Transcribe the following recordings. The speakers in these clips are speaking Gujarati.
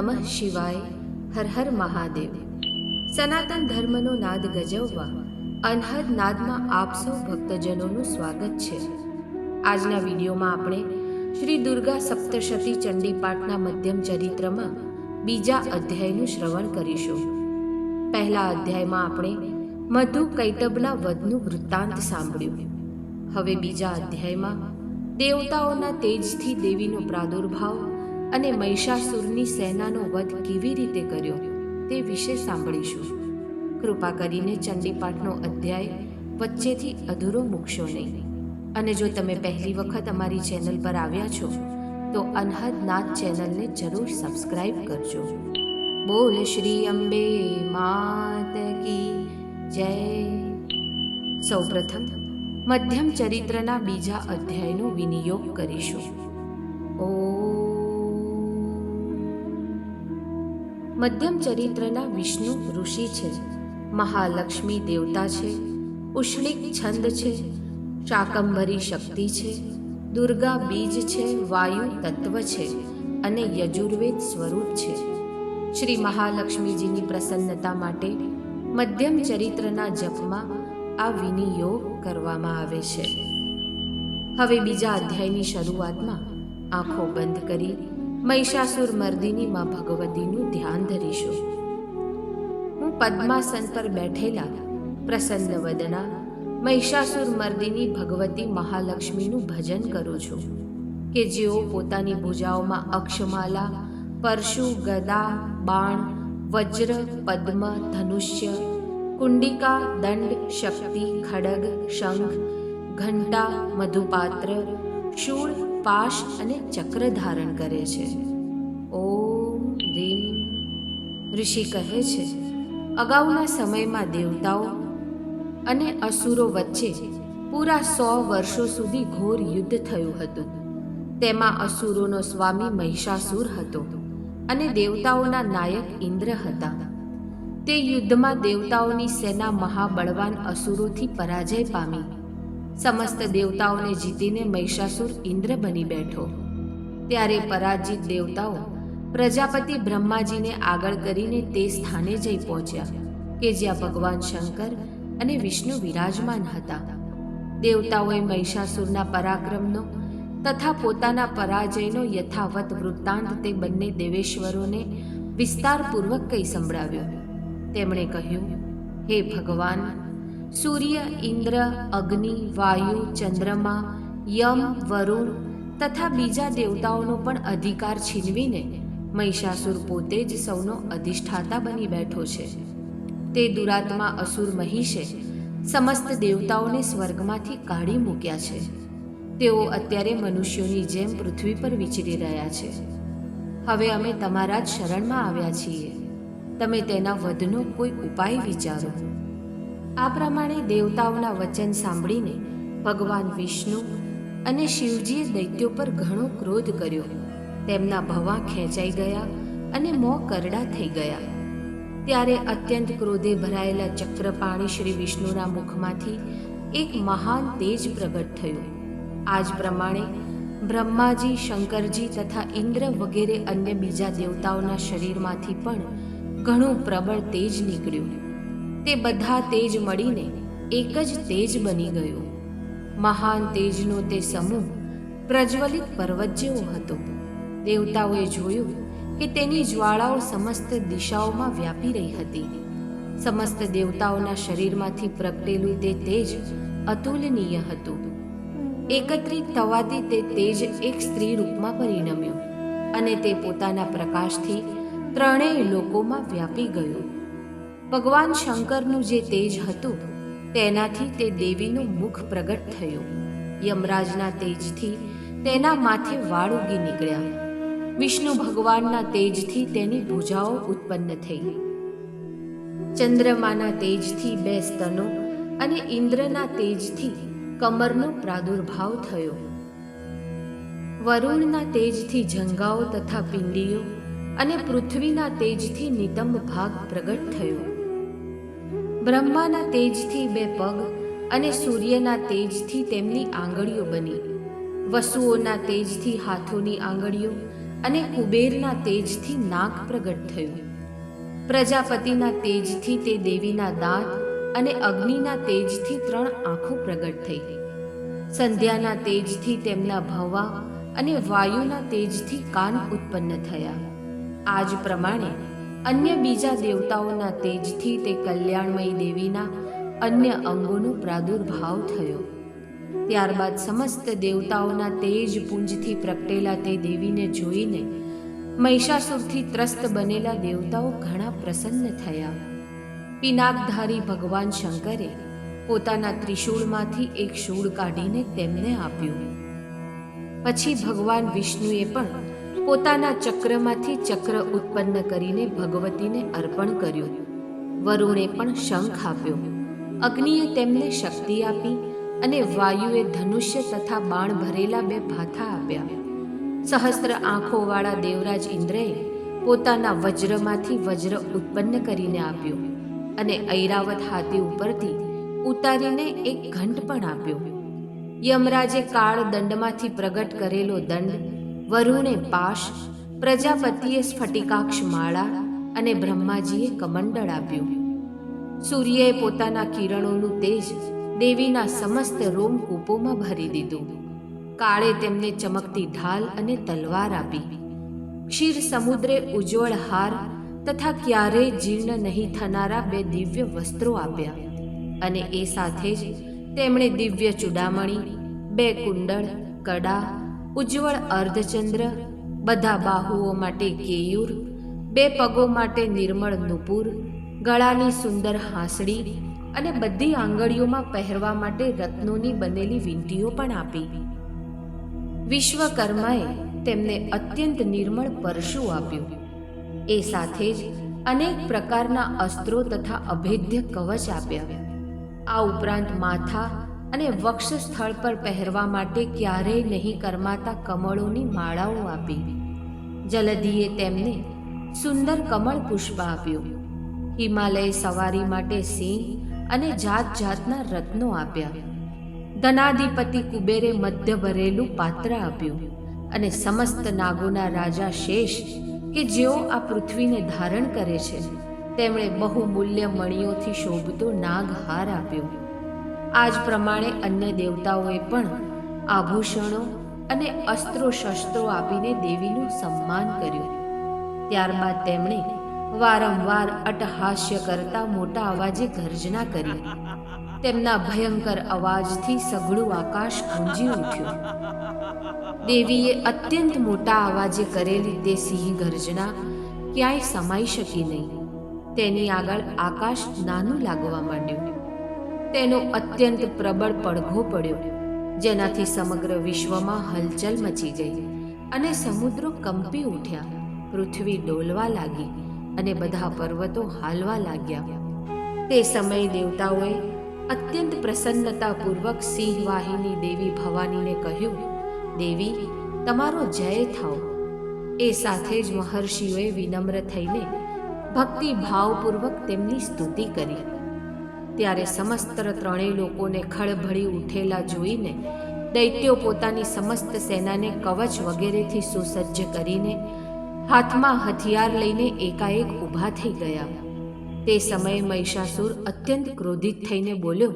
નમઃ શિવાય. હર હર મહાદેવ. સનાતન ધર્મનો નાદ ગજવવા, અનહદ નાદમાં આપ સૌ ભક્તજનોનું સ્વાગત છે. આજના વિડીયોમાં આપણે શ્રી દુર્ગા સપ્તશતી ચંડી પાઠના મધ્યમ ચરિત્રમાં બીજા અધ્યાયનું શ્રવણ કરીશું. પહેલા અધ્યાયમાં આપણે મધુ કૈટબના વધનું વૃત્તાંત સાંભળ્યું. હવે બીજા અધ્યાયમાં દેવતાઓના તેજથી દેવીનો પ્રાદુર્ભાવ અને મહિષાસુરની સેનાનો વધ કેવી રીતે કર્યો તે વિશે સાંભળીશું. કૃપા કરીને ચંડીપાઠનો અધ્યાય વચ્ચેથી અધૂરો મૂકશો નહીં. અને જો તમે પહેલી વખત અમારી ચેનલ પર આવ્યા છો, તો અનહદ નાથ ચેનલને જરૂર સબસ્ક્રાઇબ કરજો. બોલ શ્રી અંબે માત કી જય. સૌપ્રથમ, મધ્યમ ચરિત્રના બીજા અધ્યાયનો વિનિયોગ કરીશું. ઓ મધ્યમ ચરિત્રના વિષ્ણુ ઋષિ છે. મહાલક્ષ્મી દેવતા છે. ઉષ્ણિક છંદ છે. શાકંભરી શક્તિ છે. દુર્ગા બીજ છે. વાયુ તત્વ છે અને યજુર્વેદ સ્વરૂપ છે. શ્રી મહાલક્ષ્મીજીની પ્રસન્નતા માટે મધ્યમ ચરિત્રના જપમાં આ વિનિયોગ કરવામાં આવે છે. હવે બીજા અધ્યાયની શરૂઆતમાં આંખો બંધ કરી મહિષાસુર મર્દિની માં ભગવતીનું ધ્યાન ધરીશું. હું પદ્માસન પર બેઠેલા પ્રસન્ન વદના મહિષાસુર મર્દિની ભગવતી મહાલક્ષ્મીનું ભજન કરું છું કે જેઓ પોતાની ભૂજાઓમાં અક્ષમાલા, પરશુ, ગદા, બાણ, વજ્ર, પદ્મ, ધનુષ્ય, કુંડિકા, દંડ, શક્તિ, ખડગ, શંખ, ઘંટા, મધુપાત્ર, શૂળ પાશ અને ચક્ર ધારણ કરે છે. ઓમ રીમ. ઋષિ કહે છે, અગાઉના સમયમાં દેવતાઓ અને અસુરો વચ્ચે પૂરા સો વર્ષો સુધી ઘોર યુદ્ધ થયું હતું. તેમાં અસુરોનો સ્વામી મહિષાસુર હતો અને દેવતાઓના નાયક ઇન્દ્ર હતા. તે યુદ્ધમાં દેવતાઓની સેના મહાબળવાન અસુરોથી પરાજય પામી. સમસ્ત દેવતાઓને જીતીને મહિષાસુર ઇન્દ્ર બની બેઠો. ત્યારે પરાજિત દેવતાઓ પ્રજાપતિ બ્રહ્માજીને આગળ કરીને તે સ્થાને જઈ પહોંચ્યા, કે જ્યાં ભગવાન શંકર અને વિષ્ણુ વિરાજમાન હતા. દેવતાઓએ મહિષાસુરના પરાક્રમનો તથા પોતાના પરાજયનો યથાવત વૃત્તાંત તે બંને દેવેશ્વરોને વિસ્તારપૂર્વક કહી સંભળાવ્યો. તેમણે કહ્યું, હે ભગવાન સૂર્ય, ઇન્દ્ર, અગ્નિ, વાયુ, ચંદ્રમા, યમ, વરુણ તથા બીજા દેવતાઓનો પણ અધિકાર છીનવીને મહિષાસુર પોતે જ સૌનો અધિષ્ઠાતા બની બેઠો છે. તે દુરાત્મા અસુર મહિષે સમસ્ત દેવતાઓને સ્વર્ગમાંથી કાઢી મૂક્યા છે. તેઓ અત્યારે મનુષ્યોની જેમ પૃથ્વી પર વિચરી રહ્યા છે. હવે અમે તમારા જ શરણમાં આવ્યા છીએ. તમે તેના વધનો કોઈ ઉપાય વિચારો. આ પ્રમાણે દેવતાઓના વચન સાંભળીને ભગવાન વિષ્ણુ અને શિવજીએ દૈત્યો પર ઘણો ક્રોધ કર્યો. તેમના ભવા ખેંચાઈ ગયા અને મોં કરડા થઈ ગયા. ત્યારે અત્યંત ક્રોધે ભરાયેલા ચક્રપાણી શ્રી વિષ્ણુના મુખમાંથી એક મહાન તેજ પ્રગટ થયું. આ જ પ્રમાણે બ્રહ્માજી, શંકરજી તથા ઇન્દ્ર વગેરે અન્ય બીજા દેવતાઓના શરીરમાંથી પણ ઘણું પ્રબળ તેજ નીકળ્યું. તે બધા તેજ મળીને એક જ તેજ બની ગયો. મહાન તેજનો તે સમૂહ પ્રજ્વલિત પર્વત જેવો હતો. દેવતાઓએ જોયું કે તેની જ્વાળાઓ સમસ્ત દિશાઓમાં વ્યાપી રહી હતી. સમસ્ત દેવતાઓના શરીરમાંથી પ્રગટેલું તે તેજ અતુલનીય હતું. એકત્રિત થવાથી તે તેજ એક સ્ત્રી રૂપમાં પરિણમ્યું અને તે પોતાના પ્રકાશથી ત્રણેય લોકોમાં વ્યાપી ગયું. ભગવાન શંકરનું જે તેજ હતું, તેનાથી તે દેવીનું મુખ પ્રગટ થયું. યમરાજના તેજથી તેના માથે વાળ ઉગી નીકળ્યા. વિષ્ણુ ભગવાનના તેજથી તેની ભૂજાઓ ઉત્પન્ન થઈ. ચંદ્રમાના તેજથી બે સ્તનો અને ઇન્દ્રના તેજથી કમરનો પ્રાદુર્ભાવ થયો. વરુણના તેજથી જંગાઓ તથા પિંડીઓ અને પૃથ્વીના તેજથી નિતંબ ભાગ પ્રગટ થયો. બ્રહ્માના તેજથી બે પગ અને સૂર્યના તેજથી તેમની આંગળીઓ બની. વસુઓના તેજથી હાથોની આંગળીઓ અને કુબેરના તેજથી નાક પ્રગટ થયું. પ્રજાપતિના તેજથી તે દેવીના દાંત અને અગ્નિના તેજથી ત્રણ આંખો પ્રગટ થઈ. સંધ્યાના તેજથી તેમના ભવા અને વાયુના તેજથી કાન ઉત્પન્ન થયા. આ જ પ્રમાણે અન્ય બીજા દેવતાઓના તેજથી તે કલ્યાણમયી દેવીના અન્ય અંગોનો પ્રાદુર્ભાવ થયો. ત્યારબાદ સમસ્ત દેવતાઓના તેજ પુંજથી પ્રગટેલા તે દેવીને જોઈને મહિષાસુરથી ત્રસ્ત બનેલા દેવતાઓ ઘણા પ્રસન્ન થયા. પિનાકધારી ભગવાન શંકરે પોતાના ત્રિશૂળમાંથી એક શૂળ કાઢીને તેમને આપ્યું. પછી ભગવાન વિષ્ણુએ પણ પોતાના ચક્રમાંથી ચક્ર ઉત્પન્ન કરીને ભગવતીને અર્પણ કર્યું. વરુણે પણ શંખ આપ્યો. અગ્નિએ તેમને શક્તિ આપી અને વાયુએ ધનુષ્ય તથા બાણ ભરેલા બે ભાથા આપ્યા. સહસ્ત્ર આંખોવાળા દેવરાજ ઇન્દ્રએ પોતાના વજ્રમાંથી વજ્ર ઉત્પન્ન કરીને આપ્યું અને ઐરાવત હાથી ઉપરથી ઉતારીને એક ઘંટ પણ આપ્યો. યમરાજે કાળ દંડમાંથી પ્રગટ કરેલો દંડ વરુણે પાશ પ્રજાપતિએ સ્ફટિકાક્ષ માળા અને બ્રહ્માજીએ કમંડળ આપ્યું. સૂર્યએ પોતાના કિરણોનું તેજ દેવીના સમસ્ત રોમકૂપોમાં ભરી દીધું. કાળે તેમને ચમકતી ઢાલ અને તલવાર આપી. ક્ષીર સમુદ્રે ઉજ્જવળ હાર તથા ક્યારેય જીર્ણ નહીં થનારા બે દિવ્ય વસ્ત્રો આપ્યા. અને એ સાથે જ તેમણે દિવ્ય ચૂડામણી, બે કુંડળ, કડા ઉજ્જવળ અર્ધચંદ્ર, બધા બાહુઓ માટે કેયુર, બે પગો માટે નિર્મળ નુપુર, ગળાની સુંદર હાંસડી અને બધી આંગળીઓમાં પહેરવા માટે રત્નોની બનેલી વિંટીઓ પણ આપી. વિશ્વકર્માએ તેમને અત્યંત નિર્મળ પરશુ આપ્યું. એ સાથે જ અનેક પ્રકારના અસ્ત્રો તથા અભેદ્ય કવચ આપ્યા. આ ઉપરાંત માથા અને વક્ષ સ્થળ પર પહેરવા માટે ક્યારેય નહીં કરમાતા કમળોની માળાઓ આપી. જલદીએ તેમને સુંદર કમળ પુષ્પ આપ્યું. હિમાલય સવારી માટે સિંહ અને જાત જાતના રત્નો આપ્યા. ધનાધિપતિ કુબેરે મધ્ય ભરેલું પાત્ર આપ્યું અને સમસ્ત નાગોના રાજા શેષ કે જેઓ આ પૃથ્વીને ધારણ કરે છે, તેમણે બહુ મૂલ્ય મણીઓથી શોભતો નાગહાર આપ્યો. આ જ પ્રમાણે અન્ય દેવતાઓએ પણ આભૂષણો અને અસ્ત્રો શસ્ત્રો આપીને દેવીનું સન્માન કર્યું. ત્યારબાદ તેમણે વારંવાર અટહાસ્ય કરતા મોટા અવાજે ગર્જના કરી. તેમના ભયંકર અવાજથી સઘળું આકાશ ગુંજી ઉઠ્યું. દેવીએ અત્યંત મોટા અવાજે કરેલી તે સિંહ ગર્જના ક્યાંય સમાઈ શકી નહીં. તેની આગળ આકાશ નાનું લાગવા માંડ્યું. તેનો અત્યંત પ્રબળ પડઘો પડ્યો. જેનાથી સમગ્ર વિશ્વમાં હલચલ મચી ગઈ અને સમુદ્રો કંપી ઉઠ્યા. પૃથ્વી ડોલવા લાગી અને બધા પર્વતો હાલવા લાગ્યા. તે સમયે દેવતાઓએ અત્યંત પ્રસન્નતાપૂર્વક સિંહવાહિની દેવી ભવાનીને કહ્યું, દેવી, તમારો જય થાવ. એ સાથે જ મહર્ષિઓએ વિનમ્ર થઈને ભક્તિ ભાવપૂર્વક તેમની સ્તુતિ કરી. ત્યારે સમસ્ત ત્રણેય લોકોને ખળભળી ઉઠેલા જોઈને દૈત્યો પોતાની સમસ્ત સેનાને કવચ વગેરેથી સુસજ્જ કરીને હાથમાં હથિયાર લઈને એકાએક ઊભા થઈ ગયા. તે સમયે મહિષાસુર અત્યંત ક્રોધિત થઈને બોલ્યો,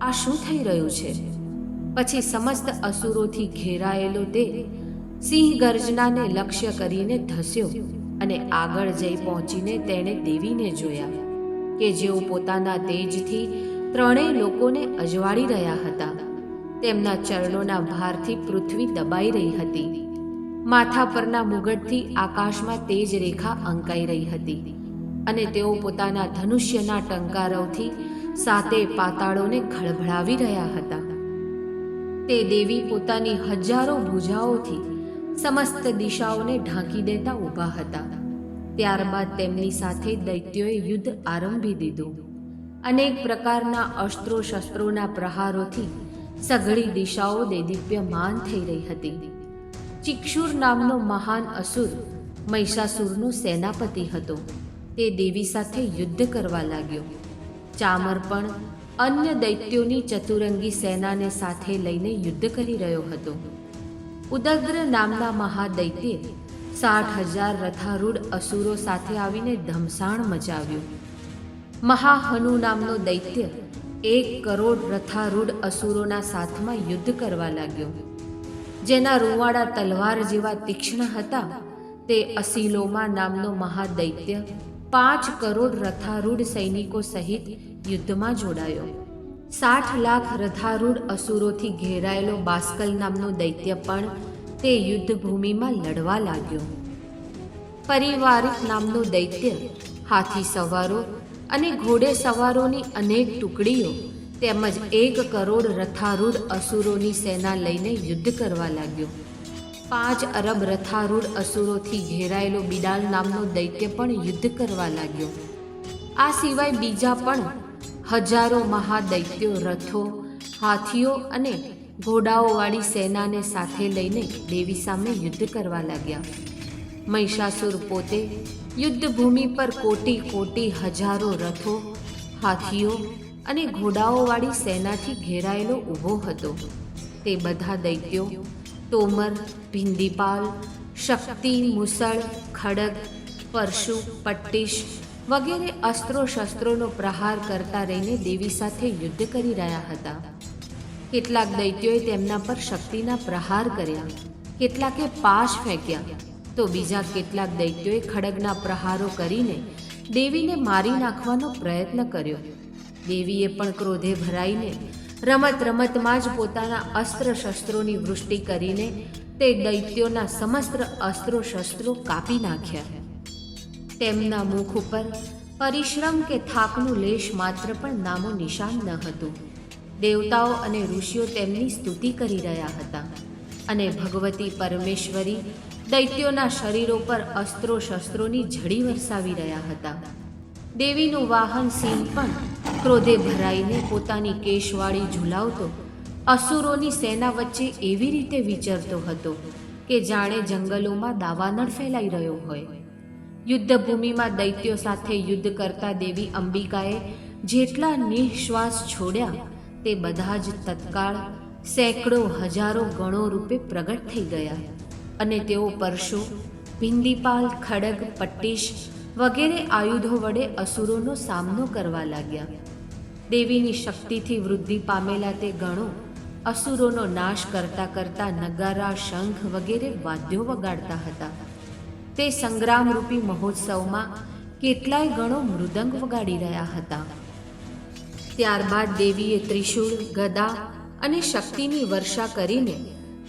આ શું થઈ રહ્યું છે? પછી સમસ્ત અસુરોથી ઘેરાયેલો તે સિંહ ગર્જનાને લક્ષ્ય કરીને ધસ્યો અને આગળ જઈ પહોંચીને તેણે દેવીને જોયા. કે જેઓ પોતાના તેજથી ત્રણેય લોકોને અજવાળી રહ્યા હતા. તેમના ચરણોના ભારથી પૃથ્વી દબાઈ રહી હતી. માથા પરના મુગટથી આકાશમાં તેજ રેખા અંકાઈ રહી હતી. અને તેઓ પોતાના ધનુષ્યના ટંકારવથી સાતે પાતાળોને ખળભળાવી રહ્યા હતા. તે દેવી પોતાની હજારો ભુજાઓથી સમસ્ત દિશાઓને ઢાંકી દેતા ઊભા હતા. ત્યારબાદ તેમની સાથે દૈત્યોએ યુદ્ધ આરંભી દીધું. અનેક પ્રકારના અસ્ત્રો શસ્ત્રોના પ્રહારોથી સઘળી દિશાઓ દેદીપ્યમાન થઈ રહી હતી. ચિક્ષુર નામનો મહાન અસુર મહિષાસુરનો સેનાપતિ હતો. તે દેવી સાથે યુદ્ધ કરવા લાગ્યો. ચામર પણ અન્ય દૈત્યોની ચતુરંગી સેનાને સાથે લઈને યુદ્ધ કરી રહ્યો હતો. ઉદગ્ર નામના મહાદૈત્યે સાઠ હજાર રથારૂઢ અસુરો સાથે આવીને ધમસાણ મચાવ્યું. મહાહનુ નામનો દૈત્ય એક કરોડ રથારૂઢ અસુરોના સાથમાં યુદ્ધ કરવા લાગ્યો. જેના રૂવાડા તલવાર જેવા તીક્ષ્ણ હતા, તે અસીલોમા નામનો મહાદૈત્ય પાંચ કરોડ રથારૂઢ સૈનિકો સહિત યુદ્ધમાં જોડાયો. સાઠ લાખ રથારૂઢ અસુરોથી ઘેરાયેલો બાસ્કલ નામનો દૈત્ય પણ તે યુદ્ધભૂમિમાં લડવા લાગ્યો. પરિવારિક નામનો દૈત્ય, હાથી સવારો અને ઘોડે સવારોની અનેક ટુકડીઓ તેમજ એક કરોડ રથારૂઢ અસુરોની સેના લઈને યુદ્ધ કરવા લાગ્યો. પાંચ અરબ રથારૂઢ અસુરોથી ઘેરાયેલો બિડાલ નામનો દૈત્ય પણ યુદ્ધ કરવા લાગ્યો. આ સિવાય બીજા પણ હજારો મહાદૈત્યો, રથો, હાથીઓ અને ઘોડાઓવાળી સેનાને સાથે લઈને દેવી સામે યુદ્ધ કરવા લાગ્યા. મહિષાસુર પોતે યુદ્ધભૂમિ પર કોટી કોટી હજારો રથો, હાથીઓ અને ઘોડાઓવાળી સેનાથી ઘેરાયેલો ઊભો હતો. તે બધા દૈત્યો, તોમર ભિંદીપાલ શક્તિ, મુસળ, ખડગ, પરશુ, પટ્ટીશ વગેરે અસ્ત્રો શસ્ત્રોનો પ્રહાર કરતા રહીને દેવી સાથે યુદ્ધ કરી રહ્યા હતા. કેટલાક દૈત્યોએ તેમના પર શક્તિના પ્રહાર કર્યા. કેટલાકે પાશ ફેંક્યા. તો બીજા કેટલાક દૈત્યોએ ખડગના પ્રહારો કરીને દેવીને મારી નાખવાનો પ્રયત્ન કર્યો. દેવીએ પણ ક્રોધે ભરાઈને રમત રમતમાં જ પોતાના અસ્ત્ર શસ્ત્રોની વૃષ્ટિ કરીને તે દૈત્યોના સમસ્ત અસ્ત્રો શસ્ત્રો કાપી નાખ્યા. તેમના મુખ ઉપર પરિશ્રમ કે થાકનું લેશ માત્ર પણ નામો નિશાન ન હતું. દેવતાઓ અને ઋષિઓ તેમની સ્તુતિ કરી રહ્યા હતા અને ભગવતી પરમેશ્વરી દૈત્યોના શરીરો પર અસ્ત્રો શસ્ત્રોની ઝડી વરસાવી રહ્યા હતા. દેવીનું વાહન સિંહ પણ ક્રોધે ભરાઈને પોતાની કેશવાળી ઝુલાવતો અસુરોની સેના વચ્ચે એવી રીતે વિચરતો હતો કે જાણે જંગલોમાં દાવાનળ ફેલાઈ રહ્યો હોય. યુદ્ધભૂમિમાં દૈત્યો સાથે યુદ્ધ કરતા દેવી અંબિકાએ જેટલા નિઃશ્વાસ છોડ્યા તે બધા જ તત્કાળ સેંકડો હજારો ગણો રૂપે પ્રગટ થઈ ગયા અને તેઓ પરશુ ભિંદીપાલ ખડગ, પટ્ટીશ વગેરે આયુધો વડે અસુરોનો સામનો કરવા લાગ્યા. દેવીની શક્તિથી વૃદ્ધિ પામેલા તે ગણો અસુરોનો નાશ કરતા કરતા નગારા, શંખ વગેરે વાદ્યો વગાડતા હતા. તે સંગ્રામરૂપી મહોત્સવમાં કેટલાય ગણો મૃદંગ વગાડી રહ્યા હતા. ત્યારબાદ દેવીએ ત્રિશૂળ, ગદા અને શક્તિની વર્ષા કરીને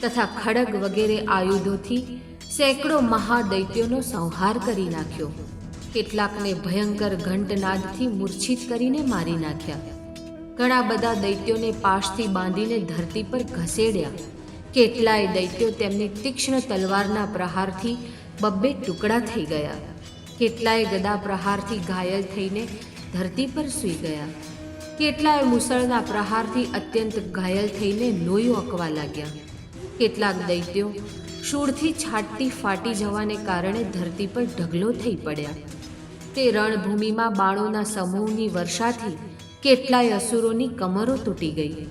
તથા ખડગ વગેરે આયુધોથી સેંકડો મહાદૈત્યોનો સંહાર કરી નાખ્યો. કેટલાકને ભયંકર ઘંટનાદથી મૂર્છિત કરીને મારી નાખ્યા. ઘણા બધા દૈત્યોને પાશથી બાંધીને ધરતી પર ઘસેડ્યા. કેટલાય દૈત્યો તેમની તીક્ષ્ણ તલવારના પ્રહારથી બબ્બે ટુકડા થઈ ગયા. કેટલાય ગદા પ્રહારથી ઘાયલ થઈને ધરતી પર સૂઈ ગયા. કેટલાય મુસળના પ્રહારથી અત્યંત ઘાયલ થઈને લોહી અકવા લાગ્યા. કેટલાક દૈત્યો શૂળથી છાટતી ફાટી જવાને કારણે ધરતી પર ઢગલો થઈ પડ્યા. તે રણભૂમિમાં બાણોના સમૂહની વર્ષાથી કેટલાય અસુરોની કમરો તૂટી ગઈ.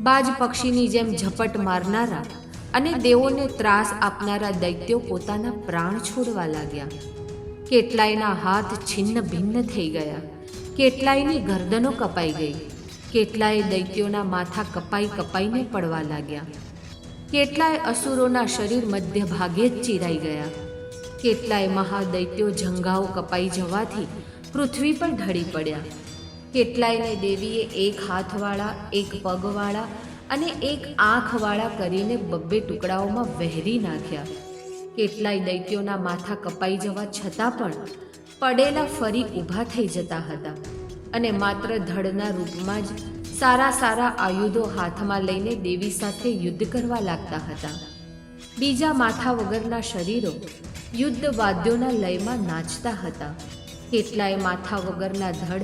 બાજ પક્ષીની જેમ ઝપટ મારનારા અને દેવોને ત્રાસ આપનારા દૈત્યો પોતાના પ્રાણ છોડવા લાગ્યા. કેટલાયના હાથ છિન્ન ભિન્ન થઈ ગયા. કેટલાયની ગરદનો કપાઈ ગઈ. કેટલાય દૈત્યોના માથા કપાઈ કપાઈને પડવા લાગ્યા. કેટલાય અસુરોના શરીર મધ્ય ભાગે જ ચીરાઈ ગયા. કેટલાય મહાદૈત્યો જંઘાઓ કપાઈ જવાથી પૃથ્વી પર ઢળી પડ્યા. કેટલાયને દેવીએ એક હાથવાળા, એક પગવાળા અને એક આંખવાળા કરીને બબ્બે ટુકડાઓમાં વહેરી નાખ્યા. કેટલાય દૈત્યોના માથા કપાઈ જવા છતાં પણ પડેલા ફરી ઊભા થઈ જતા હતા અને માત્ર ધડના રૂપમાં જ સારા સારા આયુધો હાથમાં લઈને દેવી સાથે યુદ્ધ કરવા લાગતા હતા. બીજા માથા વગરના શરીરો યુદ્ધ વાદ્યોના લયમાં નાચતા હતા. કેટલાય માથા વગરના ધડ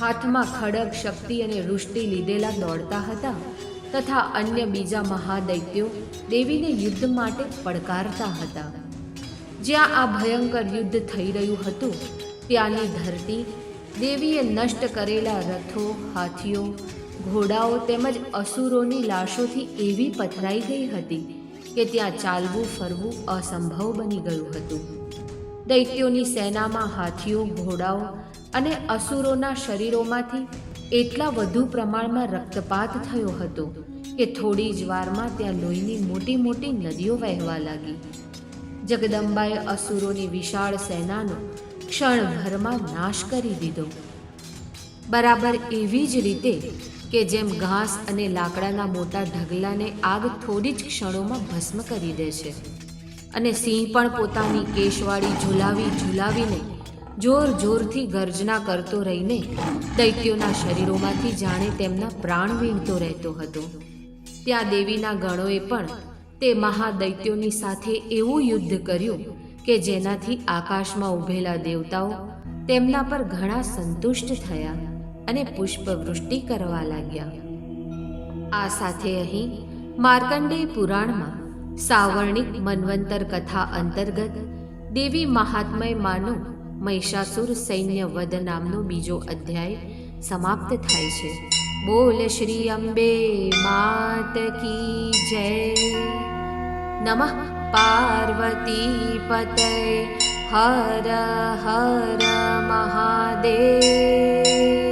હાથમાં ખડગ શક્તિ અને વૃષ્ટિ લીધેલા દોડતા હતા તથા અન્ય બીજા મહાદૈત્યો દેવીને યુદ્ધ માટે પડકારતા હતા. જ્યાં આ ભયંકર યુદ્ધ થઈ રહ્યું હતું, ત્યાંની ધરતી, દેવીએ નષ્ટ કરેલા રથો, હાથીઓ, ઘોડાઓ તેમજ અસુરોની લાશોથી એવી પથરાઈ ગઈ હતી કે ત્યાં ચાલવું ફરવું અસંભવ બની ગયું હતું. દૈત્યોની સેનામાં હાથીઓ, ઘોડાઓ અને અસુરોના શરીરોમાંથી એટલા વધુ પ્રમાણમાં રક્તપાત થયો હતો કે થોડી જ વારમાં ત્યાં લોહીની મોટી મોટી નદીઓ વહેવા લાગી. જગદંબાએ અસુરોની વિશાળ સેનાનો ક્ષણભરમાં નાશ કરી દીધો. બરાબર એવી જ રીતે કે જેમ ઘાસ અને લાકડાના મોટા ઢગલાને આગ થોડી જ ક્ષણોમાં ભસ્મ કરી દે છે. અને સિંહ પણ પોતાની કેશવાળી ઝુલાવી ઝુલાવીને જોર જોરથી ગર્જના કરતો રહીને દૈત્યોના શરીરોમાંથી જાણે તેમના પ્રાણ વીણતો રહેતો હતો. ત્યાં દેવીના ગણોએ પણ તે મહાદૈત્યોની સાથે એવું યુદ્ધ કર્યું કે જેનાથી આકાશમાં ઊભેલા દેવતાઓ તેમના પર ઘણા સંતુષ્ટ થયા અને પુષ્પવૃષ્ટિ કરવા લાગ્યા. આ સાથે અહીં માર્કંડેય પુરાણમાં સાવર્ણિક મન્વંતર કથા અંતર્ગત દેવી મહાત્મય માનો મહિષાસુર સૈન્ય વધ નામનો બીજો અધ્યાય સમાપ્ત થાય છે. बोल श्री अम्बे मात की जय। नमः पार्वती पते हर हर महादेव।